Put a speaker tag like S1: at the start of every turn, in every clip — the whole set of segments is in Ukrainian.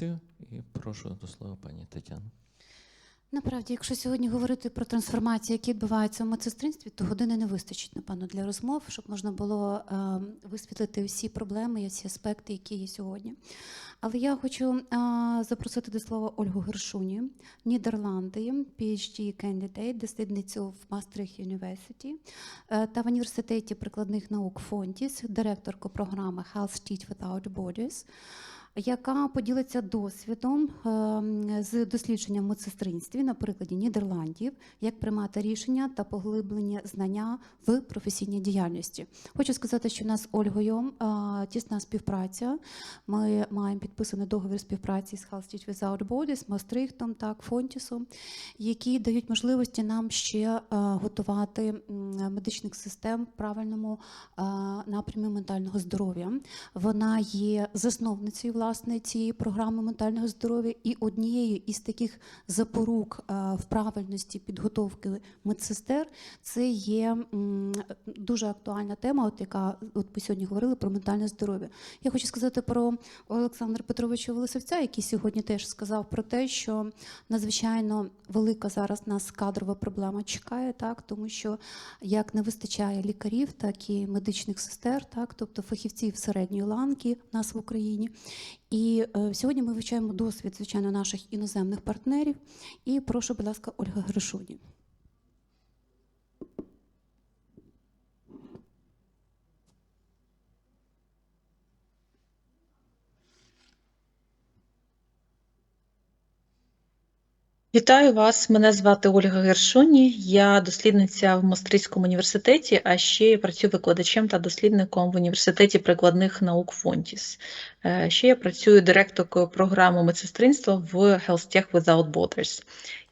S1: фракцію і прошу до слова пані Тетяну.
S2: Направді, якщо сьогодні говорити про трансформації, які відбуваються в медсестринстві, то години не вистачить, напевно, для розмов, щоб можна було е, висвітлити всі проблеми і всі аспекти, які є сьогодні. Але я хочу е, запросити до слова Ольгу Гершуні, Нідерланди, PhD candidate, дослідницю в Maastricht University е, та в університеті прикладних наук Фонтіс, директорку програми Health Teach Without Borders яка поділиться досвідом е, з дослідженням медсестринстві на прикладі Нідерландів, як приймати рішення та поглиблення знання в професійній діяльності. Хочу сказати, що в нас з Ольгою е, тісна співпраця. Ми маємо підписаний договір співпраці з Health Teach Without Borders, Мастрихтом, так, Фонтісом, які дають можливості нам ще е, готувати медичних систем в правильному е, напрямі ментального здоров'я. Вона є засновницею власне цієї програми ментального здоров'я і однією із таких запорук е, в правильності підготовки медсестер це є дуже актуальна тема, от яка от ми сьогодні говорили про ментальне здоров'я. Я хочу сказати про Олександра Петровича Волосевця, який сьогодні теж сказав про те, що надзвичайно велика зараз нас кадрова проблема чекає, так тому що як не вистачає лікарів, так і медичних сестер, так тобто фахівців середньої ланки нас в Україні. І е, сьогодні ми вивчаємо досвід, звичайно, наших іноземних партнерів. І прошу, будь ласка, Ольга Гришуні.
S3: Вітаю вас. Мене звати Ольга Гершуні. Я дослідниця в Мастрицькому університеті, а ще я працюю викладачем та дослідником в університеті прикладних наук Фонтіс. Е, Ще я працюю директоркою програми медсестринства в Health Tech Without Borders.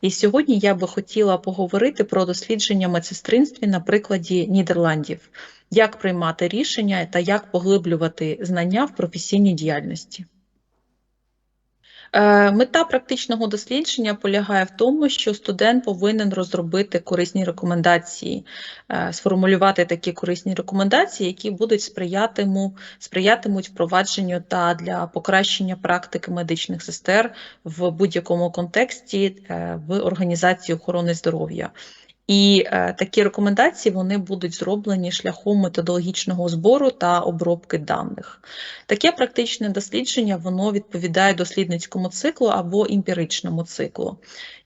S3: І сьогодні я би хотіла поговорити про дослідження медсестринстві на прикладі Нідерландів, як приймати рішення та як поглиблювати знання в професійній діяльності. Е, Мета практичного дослідження полягає в тому, що студент повинен розробити корисні рекомендації, е, сформулювати такі корисні рекомендації, які будуть сприятиму, сприятимуть впровадженню та для покращення практики медичних сестер в будь-якому контексті е, в організації охорони здоров'я. І е, такі рекомендації вони будуть зроблені шляхом методологічного збору та обробки даних. Таке практичне дослідження воно відповідає дослідницькому циклу або емпіричному циклу.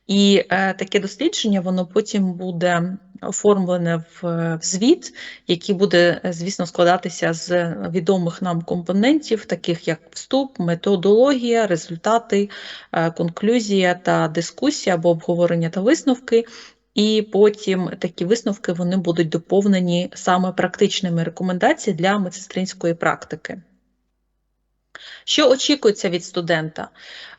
S3: І е, таке дослідження воно потім буде оформлене в, в звіт, який буде, е, звісно, складатися з відомих нам компонентів, таких як вступ, методологія, результати, е, конклюзія та дискусія або обговорення та висновки. І потім такі висновки вони будуть доповнені саме практичними рекомендаціями для медсестринської практики. Що очікується від студента?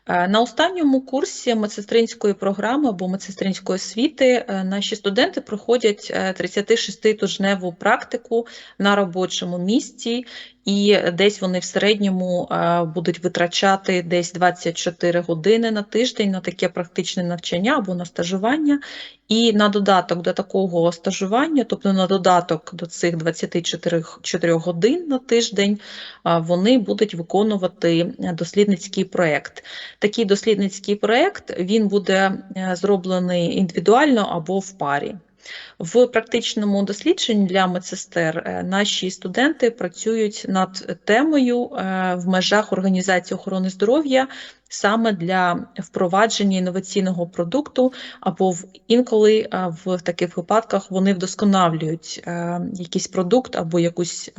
S3: Е, На останньому курсі медсестринської програми або медсестринської освіти е, наші студенти проходять 36-тижневу практику на робочому місці, і десь вони в середньому е, будуть витрачати десь 24 години на тиждень на таке практичне навчання або на стажування. І на додаток до такого стажування, тобто на додаток до цих 24 годин на тиждень, вони будуть виконувати дослідницький проєкт. Такий дослідницький проєкт він буде е, зроблений індивідуально або в парі. В практичному дослідженні для медсестер е, наші студенти працюють над темою е, в межах організації охорони здоров'я саме для впровадження інноваційного продукту, або в інколи е, в таких випадках вони вдосконалюють якийсь продукт або якусь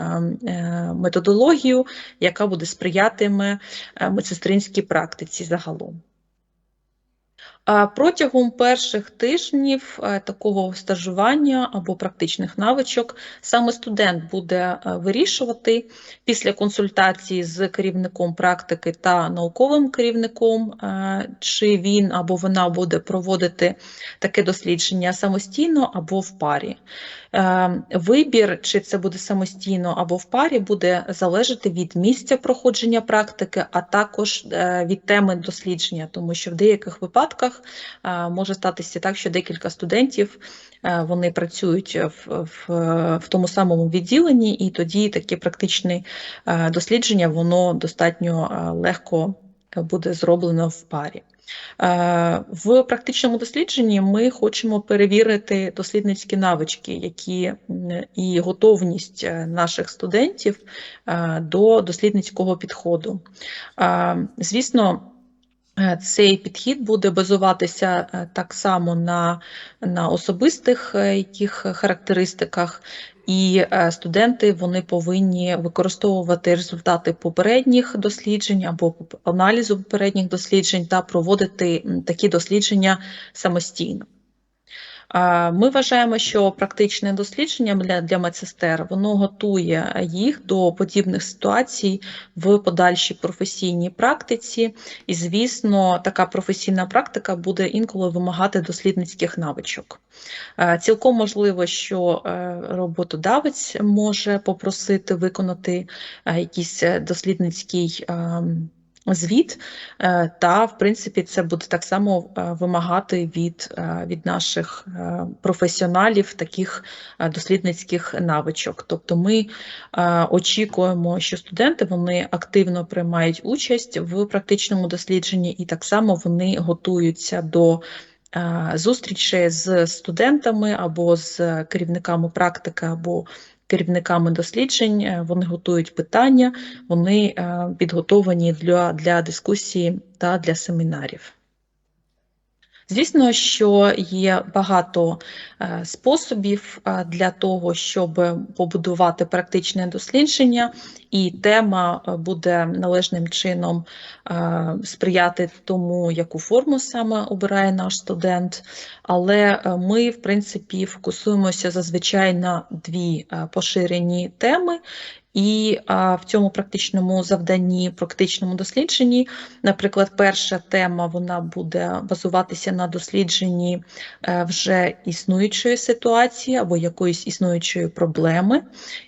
S3: методологію, яка буде сприятиме медсестринській практиці загалом. Протягом перших тижнів е, такого стажування або практичних навичок саме студент буде е, вирішувати після консультації з керівником практики та науковим керівником, е, чи він або вона буде проводити таке дослідження самостійно або в парі. Вибір, чи це буде самостійно або в парі, буде залежати від місця проходження практики, а також від теми дослідження, тому що в деяких випадках е, може статися так, що декілька студентів е, вони працюють в, в, в тому самому відділенні, і тоді таке практичне е, дослідження воно достатньо легко буде зроблено в парі. В практичному дослідженні ми хочемо перевірити дослідницькі навички, які і готовність наших студентів до дослідницького підходу. Звісно, цей підхід буде базуватися е, так само на, на особистих е, яких характеристиках, і е, студенти вони повинні використовувати результати попередніх досліджень або аналізу попередніх досліджень та проводити такі дослідження самостійно. Ми вважаємо, що практичне дослідження для, для медсестер воно готує їх до подібних ситуацій в подальшій професійній практиці. І, звісно, така професійна практика буде інколи вимагати дослідницьких навичок. Цілком можливо, що е, роботодавець може попросити виконати е, якийсь е, дослідницький ем, звіт, е, та, в принципі, це буде так само е, вимагати від, е, від наших професіоналів таких дослідницьких навичок. Тобто ми очікуємо, що студенти вони активно приймають участь в практичному дослідженні, і так само вони готуються до зустрічі з студентами або з керівниками практики, або керівниками досліджень. Е, Вони готують питання, вони е, підготовлені для, для дискусії та для семінарів. Звісно, що є багато е, способів для того, щоб побудувати практичне дослідження, і тема буде належним чином сприяти тому, яку форму саме обирає наш студент. Але е, ми, в принципі, фокусуємося зазвичай на дві е, поширені теми. І в цьому практичному завданні, практичному дослідженні, наприклад, перша тема вона буде базуватися на дослідженні е, вже існуючої ситуації або якоїсь існуючої проблеми.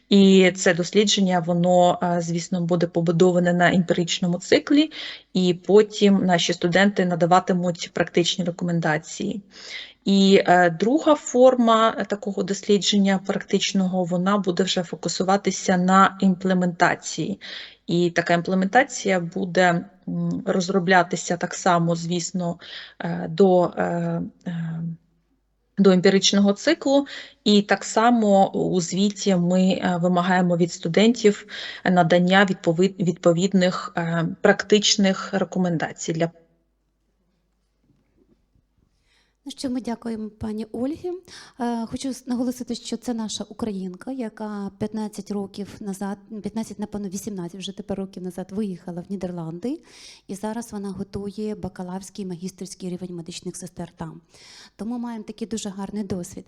S3: І це дослідження, воно, е, звісно, буде побудоване на емпіричному циклі, і потім наші студенти надаватимуть практичні рекомендації. І е, друга форма такого дослідження практичного вона буде вже фокусуватися на імплементації. І така імплементація буде розроблятися так само, звісно, е, до, е, до емпіричного циклу. І так само у звіті ми вимагаємо від студентів надання відповідних практичних рекомендацій для
S2: Ну що ми дякуємо пані Ольгі. Е, Хочу наголосити, що це наша українка, яка 15 років назад, 15, напевно, 18 вже тепер років назад виїхала в Нідерланди, і зараз вона готує бакалаврський і магістерський рівень медичних сестер там. Тому маємо такий дуже гарний досвід.